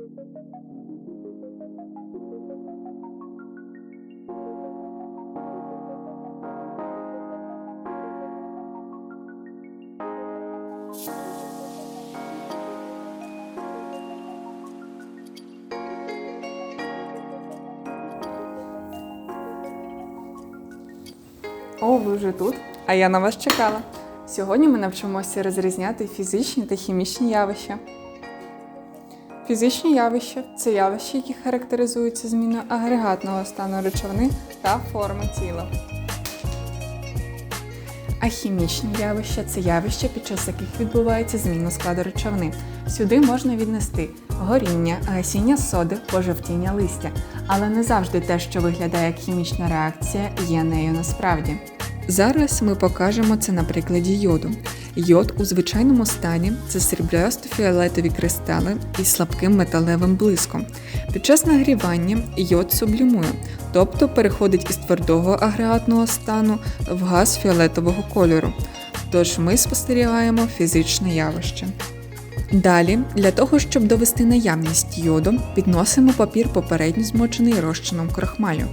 О, ви вже тут? А я на вас чекала. Сьогодні ми навчимося розрізняти фізичні та хімічні явища. Фізичні явища це явища, які характеризуються зміною агрегатного стану речовини та форми тіла. А хімічні явища це явища, під час яких відбувається зміна складу речовини. Сюди можна віднести горіння, гасіння соди, пожовтіння листя, але не завжди те, що виглядає як хімічна реакція, є нею насправді. Зараз ми покажемо це на прикладі йоду. Йод у звичайному стані це сріблясто-фіолетові кристали із слабким металевим блиском. Під час нагрівання йод сублімує, тобто переходить із твердого агрегатного стану в газ фіолетового кольору. Тож ми спостерігаємо фізичне явище. Далі, для того, щоб довести наявність йоду, підносимо папір попередньо змочений розчином крохмалю.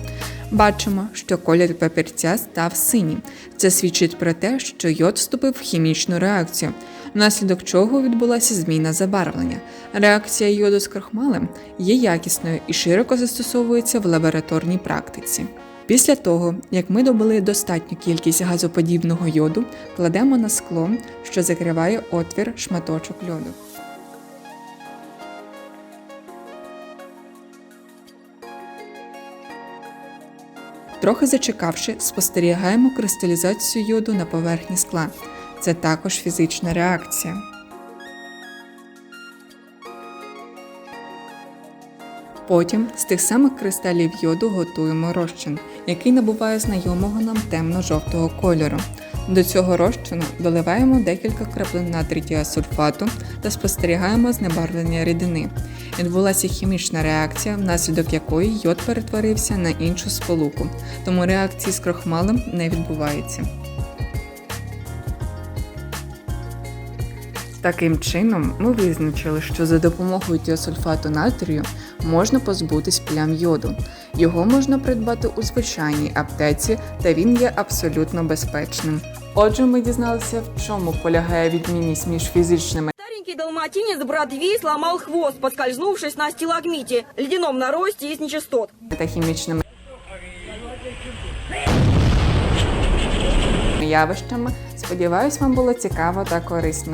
Бачимо, що колір папірця став синім. Це свідчить про те, що йод вступив в хімічну реакцію, внаслідок чого відбулася зміна забарвлення. Реакція йоду з крохмалем є якісною і широко застосовується в лабораторній практиці. Після того, як ми добили достатню кількість газоподібного йоду, кладемо на скло, що закриває отвір шматочок льоду. Трохи зачекавши, спостерігаємо кристалізацію йоду на поверхні скла. Це також фізична реакція. Потім з тих самих кристалів йоду готуємо розчин, який набуває знайомого нам темно-жовтого кольору. До цього розчину доливаємо декілька краплин натрій сульфату та спостерігаємо знебарвлення рідини. Відбулася хімічна реакція, внаслідок якої йод перетворився на іншу сполуку, тому реакції з крохмалем не відбувається. Таким чином, ми визначили, що за допомогою тіосульфату натрію можна позбутись плям йоду. Його можна придбати у звичайній аптеці, та він є абсолютно безпечним. Отже, ми дізналися, в чому полягає відмінність між фізичними Старенький далматинец брат Ви сломал хвост, поскользнувшись на стилагмите, ледяном наросте из нечистот. та хімічними явищами. Сподіваюсь, вам було цікаво та корисно.